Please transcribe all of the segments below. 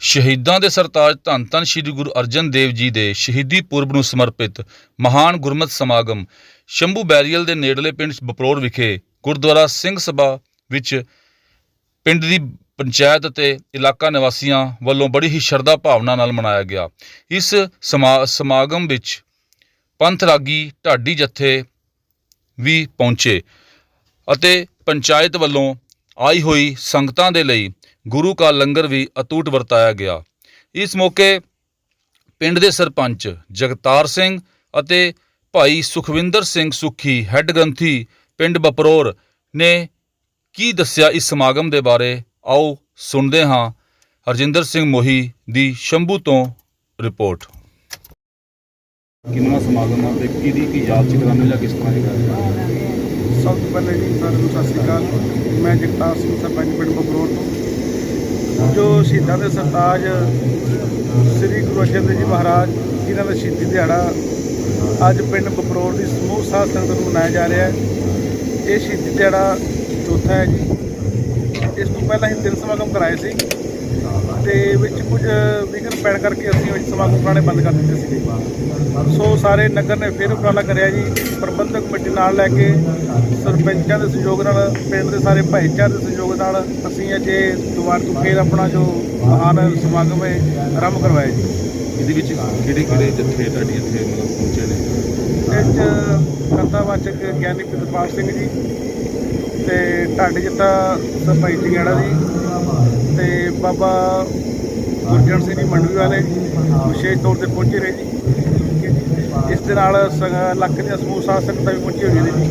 ਸ਼ਹੀਦਾਂ ਦੇ ਸਰਤਾਜ ਧੰਨ ਧੰਨ ਸ੍ਰੀ ਗੁਰੂ ਅਰਜਨ ਦੇਵ ਜੀ ਦੇ ਸ਼ਹੀਦੀ ਪੁਰਬ ਨੂੰ ਸਮਰਪਿਤ ਮਹਾਨ ਗੁਰਮਤਿ ਸਮਾਗਮ ਸ਼ੰਭੂ ਬੈਰੀਅਲ ਦੇ ਨੇੜਲੇ ਪਿੰਡ ਬਪਰੋਰ ਵਿਖੇ ਗੁਰਦੁਆਰਾ ਸਿੰਘ ਸਭਾ ਵਿੱਚ ਪਿੰਡ ਦੀ ਪੰਚਾਇਤ ਅਤੇ ਇਲਾਕਾ ਨਿਵਾਸੀਆਂ ਵੱਲੋਂ ਬੜੀ ਹੀ ਸ਼ਰਧਾ ਭਾਵਨਾ ਨਾਲ ਮਨਾਇਆ ਗਿਆ। ਇਸ ਸਮਾ- ਸਮਾਗਮ ਵਿੱਚ ਪੰਥ ਰਾਗੀ ਢਾਡੀ ਜਥੇ ਵੀ ਪਹੁੰਚੇ ਅਤੇ ਪੰਚਾਇਤ ਵੱਲੋਂ ਆਈ ਹੋਈ ਸੰਗਤਾਂ ਦੇ ਲਈ ਗੁਰੂ ਕਾ ਲੰਗਰ ਵੀ ਅਤੁੱਟ ਵਰਤਾਇਆ ਗਿਆ। ਇਸ ਮੌਕੇ ਪਿੰਡ ਦੇ ਸਰਪੰਚ ਜਗਤਾਰ ਸਿੰਘ ਅਤੇ ਭਾਈ ਸੁਖਵਿੰਦਰ ਸਿੰਘ ਸੁਖੀ, ਹੈੱਡ ਗ੍ਰੰਥੀ ਪਿੰਡ ਬਪਰੋਰ ਨੇ ਕੀ ਦੱਸਿਆ ਇਸ ਸਮਾਗਮ ਦੇ ਬਾਰੇ, ਆਓ ਸੁਣਦੇ ਹਾਂ ਹਰਜਿੰਦਰ ਸਿੰਘ ਮੋਹੀ ਦੀ ਸ਼ੰਭੂ ਤੋਂ ਰਿਪੋਰਟ। ਕਿੰਨਾ ਸਮਾਗਮ ਆ ਤੇ ਕਿਹਦੀ ਕੀ ਯਾਦ ਚ ਕਰਾਂਗੇ ਜਾਂ ਕਿਸ ਤਰ੍ਹਾਂ ਦੀ ਗੱਲ ਸਭ ਤੋਂ ਪਹਿਲਾਂ ਜੀ ਸਾਰਿਆਂ ਨੂੰ ਸਤਿ ਸ਼੍ਰੀ ਅਕਾਲ। ਮੈਂ ਜਗਤਾਰ ਸਿੰਘ ਸਰਪੰਚ ਪਿੰਡ ਬਕਰੋੜ ਤੋਂ। ਜੋ ਸ਼ਹੀਦਾਂ ਦੇ ਸਰਤਾਜ ਸ੍ਰੀ ਗੁਰੂ ਅਰਜਨ ਦੇਵ ਜੀ ਮਹਾਰਾਜ, ਜਿਨ੍ਹਾਂ ਦਾ ਸ਼ਹੀਦੀ ਦਿਹਾੜਾ ਅੱਜ ਪਿੰਡ ਬਕਰੋੜ ਦੀ ਸਮੂਹ ਸਾਧ ਸੰਗਤ ਨੂੰ ਮਨਾਇਆ ਜਾ ਰਿਹਾ ਹੈ। ਇਹ ਸ਼ਹੀਦੀ ਦਿਹਾੜਾ ਚੌਥਾ ਹੈ ਜੀ। ਇਸ ਤੋਂ ਪਹਿਲਾਂ ਅਸੀਂ ਤਿੰਨ ਸਮਾਗਮ ਕਰਾਏ ਸੀ। ਤੇ ਵਿੱਚ ਕੁਝ ਵਿਘਨ ਪੈਣ ਕਰਕੇ ਅਸੀਂ ਵਿੱਚ ਸਮਾਗਮ ਕਰਾਉਣੇ ਬੰਦ ਕਰ ਦਿੱਤੇ ਸੀ ਸੋ ਸਾਰੇ ਨਗਰ ਨੇ ਫਿਰ ਉਪਰਾਲਾ ਕਰਿਆ ਜੀ ਪ੍ਰਬੰਧਕ ਕਮੇਟੀ ਨਾਲ ਲੈ ਕੇ ਸਰਪੰਚਾਂ ਦੇ ਸਹਿਯੋਗ ਨਾਲ ਪਿੰਡ ਦੇ ਸਾਰੇ ਭਾਈਚਾਰੇ ਦੇ ਸਹਿਯੋਗ ਨਾਲ ਅਸੀਂ ਅੱਜ ਇਹ ਦੁਬਾਰਾ ਤੋਂ ਫਿਰ ਆਪਣਾ ਜੋ ਮਹਾਨ ਸਮਾਗਮ ਹੈ ਆਰੰਭ ਕਰਵਾਇਆ ਜੀ। ਇਹਦੇ ਵਿੱਚ ਕਿਹੜੇ ਕਿਹੜੇ ਜੱਥੇ ਤੁਹਾਡੀ ਇੱਥੇ ਮਤਲਬ ਪਹੁੰਚੇ ਨੇ? ਇਹ 'ਚ ਕਰਤਾਵਾਚਕ ਗਿਆਨੀ ਪ੍ਰਿਤਪਾਲ ਸਿੰਘ ਜੀ ਤੇ ਢਾਡੀ ਜੱਟਾ ਸਰਪੰਚ ਸਿੰਘਾੜਾ ਜੀ। ਬਾਬਾ ਗੁਰਜਨ ਸਿੰਘ ਜੀ ਮੰਡਵੀ ਵਾਲੇ ਵਿਸ਼ੇਸ਼ ਤੌਰ ਤੇ ਪਹੁੰਚੇ ਰਹੇ ਜੀ। ਇਸ ਦੇ ਨਾਲ ਇਲਾਕੇ ਦੀਆਂ ਸਮੂਹ ਸਾਧ ਸੰਗਤਾਂ ਵੀ ਪਹੁੰਚੀ ਹੋਈਆਂ ਨੇ ਜੀ।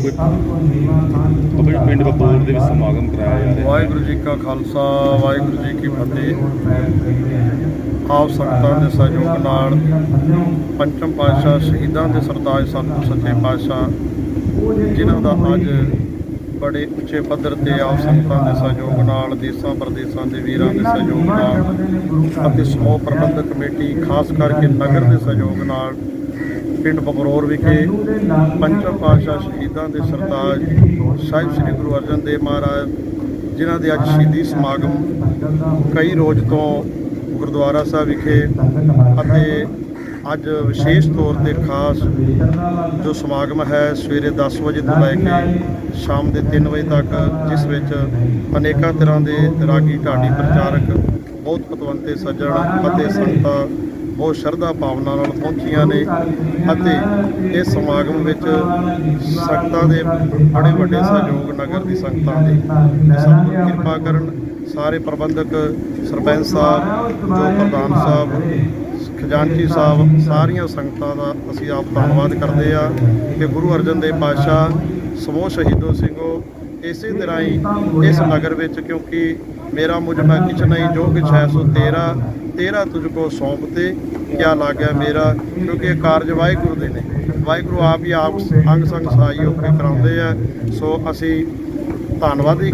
ਕੋਈ ਆਪਣੇ ਪਿੰਡ ਬਪੋਰ ਦੇ ਵਿੱਚ ਸਮਾਗਮ ਕਰਾਇਆ ਜਾ ਰਿਹਾ। ਹੈ ਵਾਹਿਗੁਰੂ ਜੀ ਕਾ ਖਾਲਸਾ ਵਾਹਿਗੁਰੂ ਜੀ ਕੀ ਫਤਿਹ। ਆਪ ਸੰਗਤਾਂ ਦੇ ਸਹਿਯੋਗ ਨਾਲ ਪੰਚਮ ਪਾਤਸ਼ਾਹ ਸ਼ਹੀਦਾਂ ਦੇ ਸਰਤਾਜ ਸਤਿਗੁਰ ਸੱਚੇ ਪਾਤਸ਼ਾਹ ਜਿਨ੍ਹਾਂ ਦਾ ਅੱਜ ਬੜੇ ਉੱਚੇ ਪੱਧਰ ਤੇ ਆਪ ਸੰਗਤਾਂ ਦੇ ਸਹਿਯੋਗ ਨਾਲ, ਦੇਸਾਂ ਪ੍ਰਦੇਸਾਂ ਦੇ ਵੀਰਾਂ ਦੇ ਸਹਿਯੋਗ ਨਾਲ ਅਤੇ ਸਮੂਹ ਪ੍ਰਬੰਧਕ ਕਮੇਟੀ, ਖਾਸ ਕਰਕੇ ਨਗਰ ਦੇ ਸਹਿਯੋਗ ਨਾਲ ਪਿੰਡ ਬਬਰੋਰ ਵਿਖੇ ਪੰਚਮ ਪਾਤਸ਼ਾਹ ਸ਼ਹੀਦਾਂ ਦੇ ਸਰਤਾਜ ਸਾਹਿਬ ਸ੍ਰੀ ਗੁਰੂ ਅਰਜਨ ਦੇਵ ਮਹਾਰਾਜ, ਜਿਨ੍ਹਾਂ ਦੇ ਅੱਜ ਸ਼ਹੀਦੀ ਸਮਾਗਮ ਕਈ ਰੋਜ਼ ਤੋਂ ਗੁਰਦੁਆਰਾ ਸਾਹਿਬ ਵਿਖੇ ਅਤੇ ਅੱਜ ਵਿਸ਼ੇਸ਼ ਤੌਰ ਤੇ ਖਾਸ ਜੋ ਸਮਾਗਮ ਹੈ ਸਵੇਰੇ 10 ਵਜੇ ਤੋਂ ਲੈ ਕੇ ਸ਼ਾਮ ਦੇ 3 ਵਜੇ ਤੱਕ, ਜਿਸ ਵਿੱਚ ਅਨੇਕਾਂ ਤਰ੍ਹਾਂ ਦੇ ਰਾਗੀ ਢਾਡੀ ਪ੍ਰਚਾਰਕ, ਬਹੁਤ ਪਤਵੰਤੇ ਸੱਜਣ ਅਤੇ ਸੰਗਤਾਂ ਬਹੁਤ ਸ਼ਰਧਾ ਭਾਵਨਾ ਨਾਲ ਪਹੁੰਚੀਆਂ ਨੇ ਅਤੇ ਇਸ ਸਮਾਗਮ ਵਿੱਚ ਸੰਗਤਾਂ ਦੇ ਬੜੇ ਵੱਡੇ ਸਹਿਯੋਗ ਨਗਰ ਦੀ ਸੰਗਤਾਂ ਦੇ ਸਭ ਕਿਰਪਾ ਕਰਨ। ਸਾਰੇ ਪ੍ਰਬੰਧਕ, ਸਰਪੰਚ ਸਾਹਿਬ, ਜੋ ਪ੍ਰਧਾਨ ਸਾਹਿਬ ਖਜ਼ਾਨਚੀ ਸਾਹਿਬ, ਸਾਰੀਆਂ ਸੰਗਤਾਂ ਦਾ ਅਸੀਂ ਆਪ ਧੰਨਵਾਦ ਕਰਦੇ ਆ ਕਿ ਗੁਰੂ ਅਰਜਨ ਦੇਵ ਪਾਤਸ਼ਾਹ ਸਮੂਹ ਸ਼ਹੀਦੋ ਸਿੰਘੋ, ਇਸੇ ਤਰ੍ਹਾਂ ਹੀ ਇਸ ਨਗਰ ਵਿੱਚ ਕਿਉਂਕਿ ਮੇਰਾ ਮੁਝ ਮੈਂ ਕਿਛ ਨਹੀਂ, ਜੋ ਕਿ ਹੈ ਸੋ ਤੇਰਾ ਤੇਰਾ ਤੁਝ ਕੋ ਸੌਂਪ ਤੇ ਕਿਆ ਲੱਗਿਆ ਮੇਰਾ, ਕਿਉਂਕਿ ਇਹ ਕਾਰਜ ਵਾਹਿਗੁਰੂ ਦੇ ਨੇ। ਵਾਹਿਗੁਰੂ ਆਪ ਹੀ ਆਪ ਅੰਗ ਸੰਗ ਸਹਾਈ ਹੋ ਕੇ ਕਰਾਉਂਦੇ ਆ। ਸੋ ਅਸੀਂ ਧੰਨਵਾਦੀ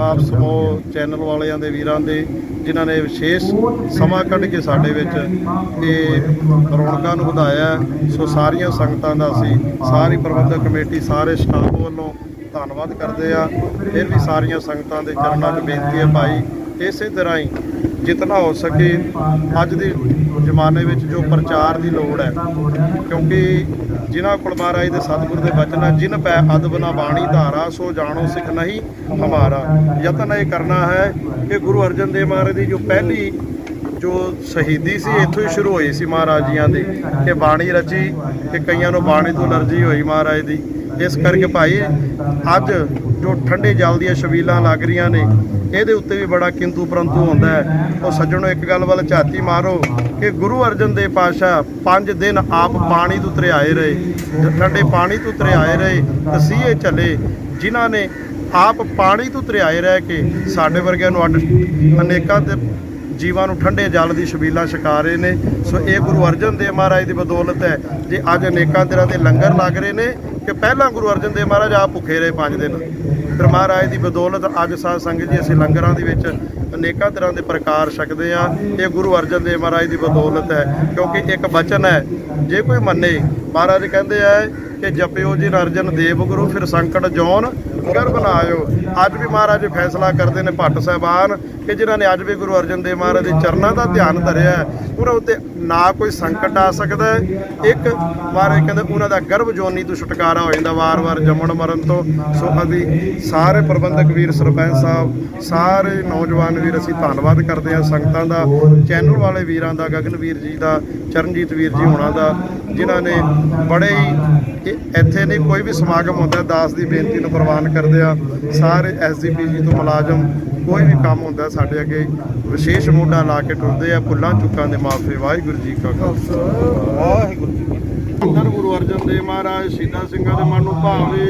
ਆਪ ਸਮੂਹ ਚੈਨਲ ਵਾਲਿਆਂ ਦੇ ਵੀਰਾਂ ਦੇ, ਜਿਨ੍ਹਾਂ ਨੇ ਵਿਸ਼ੇਸ਼ ਸਮਾਂ ਕੱਢ ਕੇ ਸਾਡੇ ਵਿੱਚ ਇਹ ਰੌਣਕਾਂ ਨੂੰ ਵਧਾਇਆ। ਸੋ ਸਾਰੀਆਂ ਸੰਗਤਾਂ ਦਾ ਅਸੀਂ ਸਾਰੀ ਪ੍ਰਬੰਧਕ ਕਮੇਟੀ ਸਾਰੇ ਸਟਾਫ ਵੱਲੋਂ ਧੰਨਵਾਦ ਕਰਦੇ ਆ ਫਿਰ ਵੀ ਸਾਰੀਆਂ ਸੰਗਤਾਂ ਦੇ ਚਰਨਾਂ 'ਚ ਬੇਨਤੀ ਹੈ ਭਾਈ, ਇਸੇ ਤਰ੍ਹਾਂ ਹੀ ਜਿਤਨਾ ਹੋ ਸਕੇ ਅੱਜ ਦੇ ਜ਼ਮਾਨੇ ਵਿੱਚ ਜੋ ਪ੍ਰਚਾਰ ਦੀ ਲੋੜ ਹੈ, ਕਿਉਂਕਿ ਜਿਨ੍ਹਾਂ ਕੋਲ ਮਹਾਰਾਜ ਦੇ ਸਤਿਗੁਰ ਦੇ ਬਚਨ ਹੈ ਜਿਨ ਪੈ ਅਦਬ ਨਾ ਬਾਣੀ ਧਾਰਾ, ਸੋ ਜਾਣੋ ਸਿੱਖ ਨਹੀਂ ਹਮਾਰਾ। ਯਤਨ ਇਹ ਕਰਨਾ ਹੈ ਕਿ ਗੁਰੂ ਅਰਜਨ ਦੇਵ ਮਹਾਰਾਜ ਦੀ ਜੋ ਪਹਿਲੀ ਜੋ ਸ਼ਹੀਦੀ ਸੀ, ਇੱਥੋਂ ਹੀ ਸ਼ੁਰੂ ਹੋਈ ਸੀ ਮਹਾਰਾਜ ਜੀਆਂ ਦੀ ਕਿ ਬਾਣੀ ਰਚੀ ਕਿ ਕਈਆਂ ਨੂੰ ਬਾਣੀ ਤੋਂ ਅਲਰਜੀ ਹੋਈ ਮਹਾਰਾਜ ਦੀ। ਇਸ ਕਰਕੇ ਭਾਈ ਅੱਜ ਜੋ ਠੰਡੇ ਜਲ ਦੀਆਂ ਛਬੀਲਾਂ ਲੱਗ ਰਹੀਆਂ ਨੇ, ਇਹਦੇ ਉੱਤੇ ਵੀ ਬੜਾ ਕਿੰਤੂ ਪਰੰਤੂ ਹੁੰਦਾ ਹੈ। ਉਹ ਸੱਜਣੋ, ਇੱਕ ਗੱਲ ਵੱਲ ਝਾਤੀ ਮਾਰੋ ਕਿ ਗੁਰੂ ਅਰਜਨ ਦੇਵ ਪਾਤਸ਼ਾਹ ਪੰਜ ਦਿਨ ਆਪ ਪਾਣੀ ਤੋਂ ਤਰਿਆਏ ਰਹੇ। ਠੰਡੇ ਪਾਣੀ ਤੋਂ ਤਰਿਆਏ ਰਹੇ, ਤਸੀਹੇ ਚੱਲੇ ਜਿਨ੍ਹਾਂ ਨੇ ਆਪ ਪਾਣੀ ਤੋਂ ਤਰਿਆਏ ਰਹਿ ਕੇ ਸਾਡੇ ਵਰਗਿਆਂ ਨੂੰ ਅੱਡ ਅਨੇਕਾਂ ਤੇ ਜੀਵਾਂ ਨੂੰ ਠੰਡੇ ਜਲ ਦੀ ਛਬੀਲਾਂ ਛਕਾ ਰਹੇ ਨੇ। ਸੋ ਇਹ ਗੁਰੂ ਅਰਜਨ ਦੇਵ ਮਹਾਰਾਜ ਦੀ ਬਦੌਲਤ ਹੈ ਜੇ ਅੱਜ ਅਨੇਕਾਂ ਤਰ੍ਹਾਂ ਦੇ ਲੰਗਰ ਲੱਗ ਰਹੇ ਨੇ ਕਿ ਪਹਿਲਾਂ ਗੁਰੂ ਅਰਜਨ ਦੇਵ ਮਹਾਰਾਜ ਆਪ ਭੁੱਖੇ ਰਹੇ ਪੰਜ ਦਿਨ। ਫਿਰ ਮਹਾਰਾਜ ਦੀ ਬਦੌਲਤ ਅੱਜ ਸਾਧ ਸੰਗਤ ਜੀ, ਅਸੀਂ ਲੰਗਰਾਂ ਦੇ ਵਿੱਚ ਅਨੇਕਾਂ ਤਰ੍ਹਾਂ ਦੇ ਪ੍ਰਕਾਰ ਛਕਦੇ ਆ ਇਹ ਗੁਰੂ ਅਰਜਨ ਦੇਵ ਮਹਾਰਾਜ ਦੀ ਬਦੌਲਤ ਹੈ, ਕਿਉਂਕਿ ਇੱਕ ਬਚਨ ਹੈ, ਜੇ ਕੋਈ ਮੰਨੇ। ਮਹਾਰਾਜ ਕਹਿੰਦੇ ਆ ਕਿ ਜਪਿਓ ਜੀ ਅਰਜਨ ਦੇਵ ਗੁਰੂ, ਫਿਰ ਸੰਕਟ ਜੋਨ ਗਰਭ ਨਾ ਆਇਓ। ਅੱਜ ਵੀ ਮਹਾਰਾਜ ਫੈਸਲਾ ਕਰਦੇ ਨੇ ਭੱਟ ਸਾਹਿਬਾਨ ਕਿ ਜਿਨ੍ਹਾਂ ਨੇ ਅੱਜ ਵੀ ਗੁਰੂ ਅਰਜਨ ਦੇਵ ਮਹਾਰਾਜ ਦੇ ਚਰਨਾਂ ਦਾ ਧਿਆਨ ਧਰਿਆ ਉਹਨਾਂ ਉੱਤੇ ਨਾ ਕੋਈ ਸੰਕਟ ਆ ਸਕਦਾ ਇੱਕ ਮਹਾਰਾਜ ਕਹਿੰਦੇ ਉਹਨਾਂ ਦਾ ਗਰਭ ਜੋਨੀ ਤੋਂ ਛੁਟਕਾਰਾ ਹੋ ਜਾਂਦਾ, ਵਾਰ-ਵਾਰ ਜੰਮਣ ਮਰਨ ਤੋਂ। ਸੋ ਅਸੀਂ ਸਾਰੇ ਪ੍ਰਬੰਧਕ ਵੀਰ, ਸਰਪੰਚ ਸਾਹਿਬ, ਸਾਰੇ ਨੌਜਵਾਨ ਵੀਰ, ਅਸੀਂ ਧੰਨਵਾਦ ਕਰਦੇ ਹਾਂ ਸੰਗਤਾਂ ਦਾ, ਚੈਨਲ ਵਾਲੇ ਵੀਰਾਂ ਦਾ, ਗਗਨਵੀਰ ਜੀ ਦਾ, ਚਰਨਜੀਤ ਵੀਰ ਜੀ ਹੋਣਾ ਦਾ। ਜਿਨ੍ਹਾਂ ਨੇ ਬੜੇ ਹੀ ਇਹ ਇੱਥੇ ਨਹੀਂ ਕੋਈ ਵੀ ਸਮਾਗਮ ਹੁੰਦਾ, ਦਾਸ ਦੀ ਬੇਨਤੀ ਨੂੰ ਪ੍ਰਵਾਨ ਕਰਦੇ ਆ। ਸਾਰੇ ਐਸਜੀਪੀਜੀ ਤੋਂ ਮੁਲਾਜ਼ਮ, ਕੋਈ ਵੀ ਕੰਮ ਹੁੰਦਾ ਸਾਡੇ ਅੱਗੇ, ਵਿਸ਼ੇਸ਼ ਮੋਢਾ ਲਾ ਕੇ ਟੁਰਦੇ ਆ, ਭੁੱਲਾਂ ਚੁੱਕਾਂ ਦੇ ਮਾਫੀ, ਵਾਹਿਗੁਰੂ ਜੀ ਕਾ ਖਾਲਸਾ। ਵਾਹਿਗੁਰੂ ਜੀ ਕੀ ਫਤਿਹ। ਗੁਰੂ ਅਰਜਨ ਦੇਵ ਮਹਾਰਾਜ, ਸ਼ਹੀਦਾਂ ਸਿੰਘਾਂ ਦੇ ਮਨ ਨੂੰ ਭਾਵੇ।